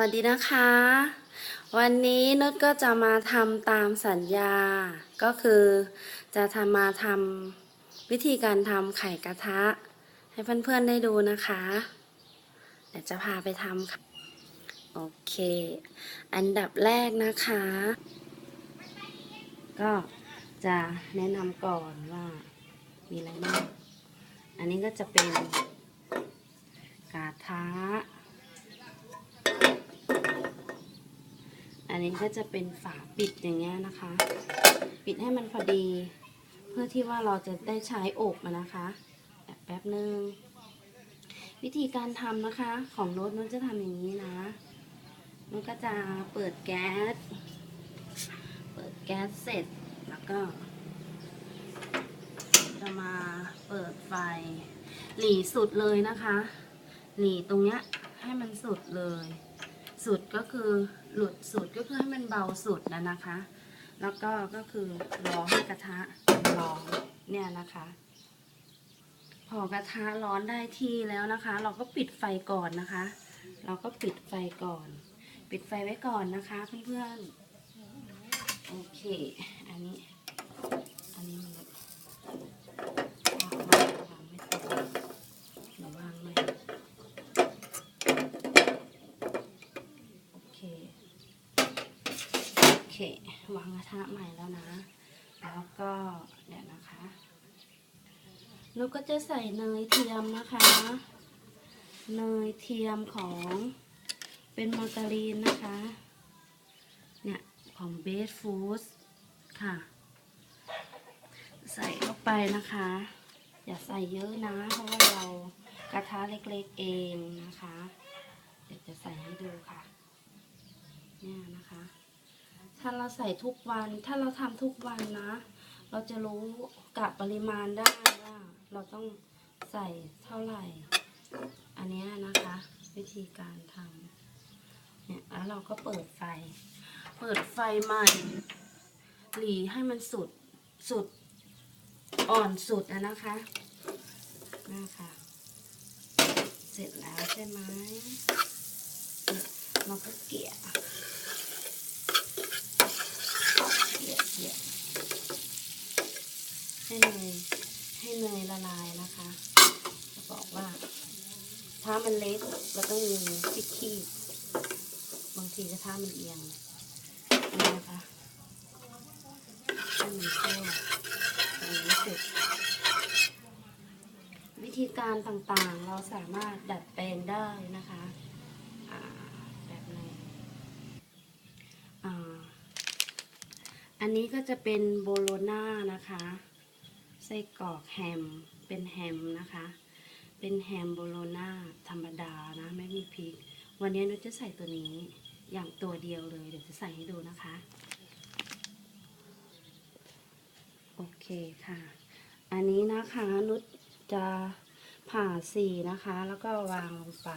วัสดีนะคะ วันนี้นุชก็จะมาทำตามสัญญา ก็คือจะทำมาทำวิธีการทำไข่กระทะ ให้เพื่อนๆได้ดูนะคะ เดี๋ยวจะพาไปทำค่ะ โอเค อันดับแรกนะคะ ก็จะแนะนำก่อนว่ามีอะไรบ้าง อันนี้ก็จะเป็นกระทะ อันนี้ก็จะเป็นฝาปิดอย่างเงี้ยนะคะ ปิดให้มันพอดี เพื่อที่ว่าเราจะได้ใช้อบมานะคะแป๊บนึงวิธีการทำนะคะ ของโน้ตโน้ตจะทำอย่างนี้นะโน้ตก็จะเปิดแก๊ส เปิดแก๊สเสร็จแล้วก็จะมาเปิดไฟ หลีสุดเลยนะคะ หลีตรงเนี้ยให้มันสุดเลย สุดก็คือหลุดสุดก็คือให้มันเบาสุดนะนะคะ แล้วก็ก็คือรอให้กระทะร้อนเนี่ยนะคะ พอกระทะร้อนได้ที่แล้วนะคะ เราก็ปิดไฟก่อนนะคะ เราก็ปิดไฟก่อน ปิดไฟไว้ก่อนนะคะเพื่อนๆโอเค อันนี้ อันนี้มันวางไม่วางไม่ตรงเดี๋ยววางใหม่ โอเค โอ เควางกระทะใหม่แล้วนะ แล้วก็เดี๋ยวนะคะเราก็จะใส่เนยเทียมนะคะ เนยเทียมของเป็นมาการีนนะคะ เนี่ย ของเบสฟู้ดค่ะ ใส่เข้าไปนะคะ อย่าใส่เยอะนะ เพราะว่าเรากระทะเล็กๆเองนะคะ เดี๋ยวจะใส่ให้ดูค่ะ เนี่ยนะคะ ถ้าเราใส่ทุกวัน ถ้าเราทำทุกวันนะ เราจะรู้กับปริมาณได้ว่าเราต้องใส่เท่าไหร่ อันนี้นะคะ วิธีการทำเนี่ยแล้วเราก็เปิดไฟ เปิดไฟใหม่หลีให้มันสุดสุดอ่อนสุดนะคะนะคะเสร็จแล้วใช่ไหมเราก็เกลี่ยเกลี่ยเกลี่ย ให้เนยให้เนยละลายนะคะจะบอกว่า ถ้ามันเล็กเราต้องมีที่คีบบางทีกระทะมันเอียงนี่นะคะให้มันทั่ตรงนี้เสร็จวิธีการต่างๆ เราสามารถดัดแปลงได้นะคะแบบไหนอันนี้ก็จะเป็นโบโลน่านะคะ ไส้กรอกแฮม เป็นแฮมนะคะ เป็นแฮมโบโลน่าธรรมดานะ ไม่มีพริก วันนี้นุชจะใส่ตัวนี้อย่างตัวเดียวเลย เดี๋ยวจะใส่ให้ดูนะคะ โอเคค่ะ อันนี้นะคะนุชจะผ่าสีนะคะ แล้วก็วางลงไป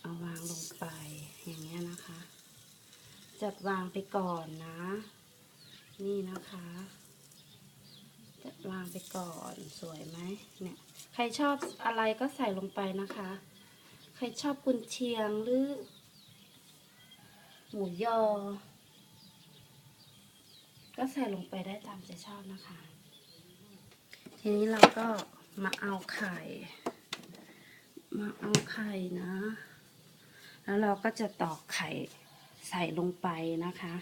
เอาวางลงไป อย่างเงี้ยนะคะ จัดวางไปก่อนนะ นี่นะคะ ไปก่อนสวยไหมเนี่ยใครชอบอะไรก็ใส่ลงไปนะคะ ใครชอบกุนเชียงหรือ หมูยอ ก็ใส่ลงไปได้ตามใจชอบนะคะ ทีนี้เราก็มาเอาไข่ มาเอาไข่นะ แล้วเราก็จะตอกไข่ใส่ลงไปนะคะ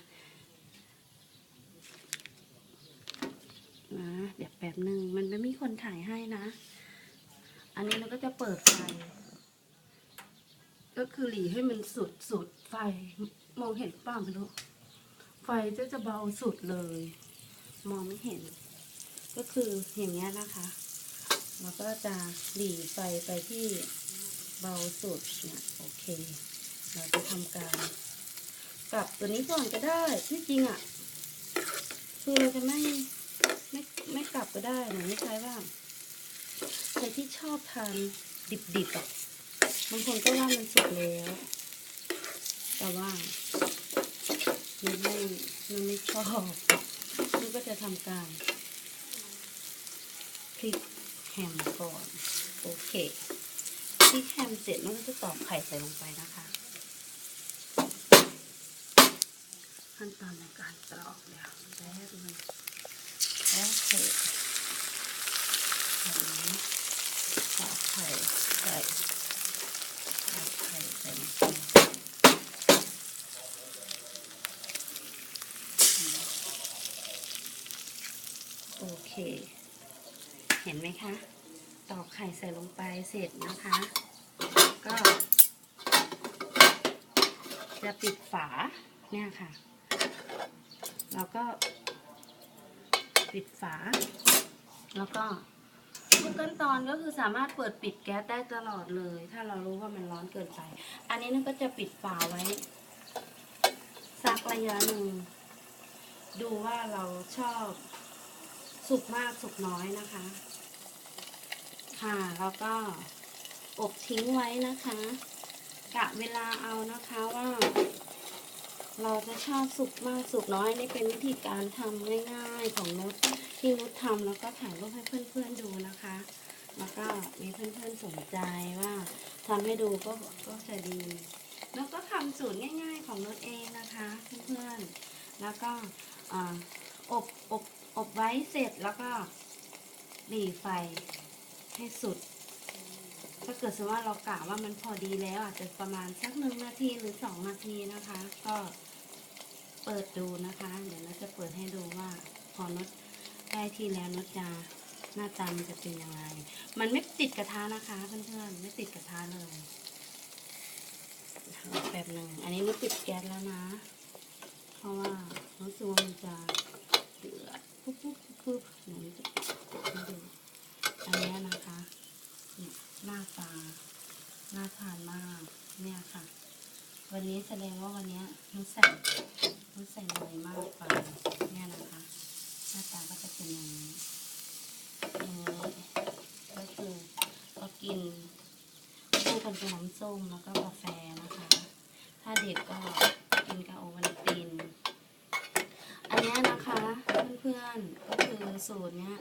นะ เดี๋ยวแป๊บหนึ่งมันไม่มีคนถ่ายให้นะ อันนี้เราก็จะเปิดไฟ ก็คือหลีให้มันสุดสุดไฟ มองเห็นป่าไม่รู้ไฟจะจะเบาสุดเลย มองไม่เห็น ก็คืออย่างเงี้ยนะคะเราก็จะหลีไฟไปที่เบาสุดเนี่ยโอเค เราจะทำการกลับตัวนี้ก่อนก็ได้ที่จริงอะ่ะคือเราจะไม่ ก็ได้นะไม่ใช่ว่าใครที่ชอบทานดิบๆอะบางคนก็ว่ามันสุกแล้ว แต่ว่ามันไม่มันไม่ชอบมันก็จะทำการพลิกแฮมก่อน โอเคพลิกแฮมเสร็จมันก็จะตอกไข่ใส่ลงไปนะคะ ขั้นตอนในการกรอกเดี๋ยวแป๊บนึงโอเค แบบนี้กรอกไข่ใส่กรอกไข่ใส่โอเค เห็นไหมคะ ตอกไข่ใส่ลงไปเสร็จนะคะ ก็ จะปิดฝาเนี่ยค่ะ แล้วก็ปิดฝา แล้วก็ ทุกขั้นตอนก็คือสามารถเปิดปิดแก๊สได้ตลอดเลย ถ้าเรารู้ว่ามันร้อนเกินไป อันนี้นึกก็จะปิดฝาไว้ สักระยะหนึ่ง ดูว่าเราชอบสุกมากสุกน้อยนะคะ ค่ะแล้วก็อบทิ้งไว้นะคะกะเวลาเอานะคะว่า เราจะชอบสุกมากสุกน้อยนี่เป็นวิธีการทำง่ายๆของนุชที่นุชทำแล้วก็ถ่ายรูปให้เพื่อนๆดูนะคะ แล้วก็มีเพื่อนๆสนใจว่าทำให้ดูก็ก็จะดีแล้วก็ทำสูตรง่าย ๆ ของนุชเองนะคะเพื่อนๆแล้วก็ออบอบอบไว้เสร็จแล้วก็หลีไฟให้สุด ถ้าเกิดสมมติว่าเรากะว่ามันพอดีแล้วอาจจะประมาณสักหนึ่งนาทีหรือสองนาทีนะคะ ก็เปิดดูนะคะ เดี๋ยวเราจะเปิดให้ดูว่าพอนดได้ที่แล้วนดจะหน้าตามันจะเป็นยังไง มันไม่ติดกระทะนะคะเพื่อนๆไม่ติดกระทะเลยแป๊บหนึ่งอันนี้นุชปิดแก๊สแล้วนะ เพราะว่ารู้สึกว่ามันจะเดือดปุ๊บปุ๊บปุ๊บหนูจะปิดให้ดูอันนี้นะคะเนี่ย หน้าตาน่าทานมากเนี่ยค่ะ วันนี้แสดงว่าวันนี้นุ้ใส่นุ้ใส่เนยมากไปเนี่ยนะคะ หน้าตาก็จะเป็นอย่างนี้อย่างนี้ก็คือก็กินคู่กันกับน้ำส้มแล้วก็กาแฟนะคะ ถ้าเด็กก็กินกับโอวัลตินอันเนี้ยนะคะเพื่อนๆก็คือสูตรเนี้ย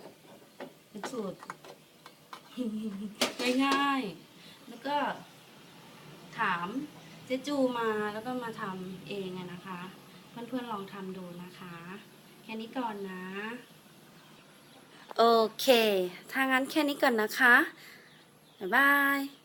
เป็นสูตร ง่ายๆ แล้วก็ถามเจจูมาแล้วก็มาทำเองนะคะ เพื่อนๆลองทำดูนะคะ แค่นี้ก่อนนะ โอเค ถ้างั้นแค่นี้ก่อนนะคะ บ๊ายบาย